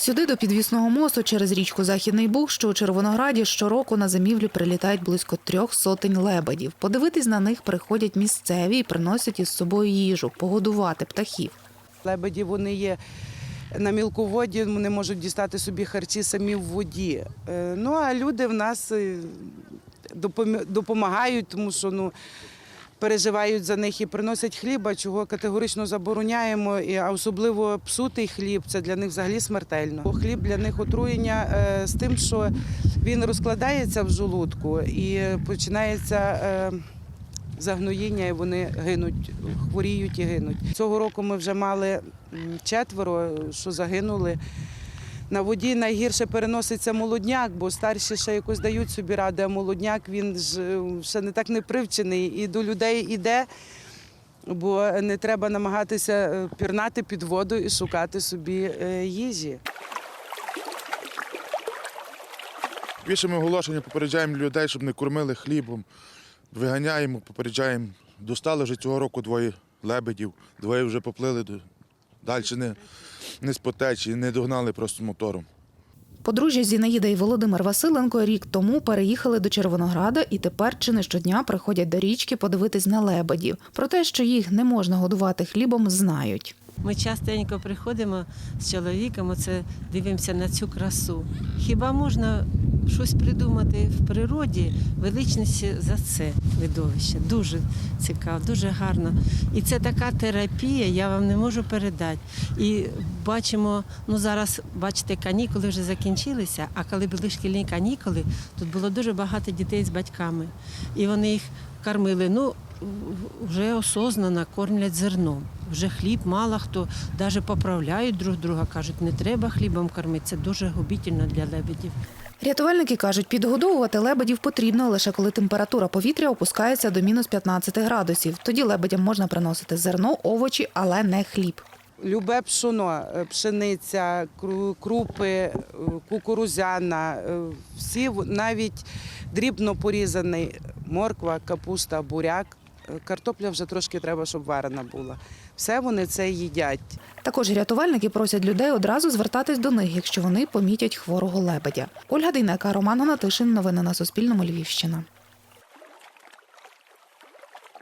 Сюди до підвісного мосту через річку Західний Буг, що у Червонограді, щороку на зимівлю прилітають близько трьох сотень лебедів. Подивитись на них приходять місцеві і приносять із собою їжу, погодувати птахів. Лебеді вони є на мілководді, вони можуть дістати собі харчі самі в воді. Е, Ну а люди в нас е, допомагають, тому що ну. Переживають за них і приносять хліба, чого категорично забороняємо, і а особливо псутий хліб це для них взагалі смертельно. Хліб для них отруєння е, з тим, що він розкладається в желудку і починається е, загноєння, і вони гинуть, хворіють і гинуть. Цього року ми вже мали четверо, що загинули. На воді найгірше переноситься молодняк, бо старші ще якось дають собі ради, а молодняк він ж е, ще не так не привчений і до людей іде, бо не треба намагатися е, пірнати під воду і шукати собі е, їжі. Пишемо оголошення, попереджаємо людей, щоб не кормили хлібом. Виганяємо, попереджаємо. Достали вже цього року двоє лебедів, двоє вже поплили далі не, не з потечі, не догнали просто мотором. Подружжя Зінаїда і Володимир Василенко рік тому переїхали до Червонограда і тепер чи не щодня приходять до річки подивитись на лебедів. Про те, що їх не можна годувати хлібом, знають. Ми частенько приходимо з чоловіком, оце дивимося на цю красу. Хіба можна щось придумати в природі, величніше за це видовище? Дуже цікаво, дуже гарно. І це така терапія, я вам не можу передати. І бачимо, ну зараз, бачите, канікули вже закінчилися, а коли були шкільні канікули, тут було дуже багато дітей з батьками. І вони їх кормили. Ну, вже осознано кормлять зерном. Вже хліб мало хто навіть поправляють друг друга, кажуть, не треба хлібом кормити. Це дуже губительно для лебедів. Рятувальники кажуть, підгодовувати лебедів потрібно лише коли температура повітря опускається до мінус 15 градусів. Тоді лебедям можна приносити зерно, овочі, але не хліб. Любе пшоно, е, пшениця, крупи, е, кукурузяна, е, всі навіть дрібно порізаний морква, капуста, буряк. Картопля вже трошки треба, щоб варена була. Все вони це їдять. Також рятувальники просять людей одразу звертатись до них, якщо вони помітять хворого лебедя. Ольга Дейнека, Роман Гнатишин. Новини на Суспільному. Львівщина.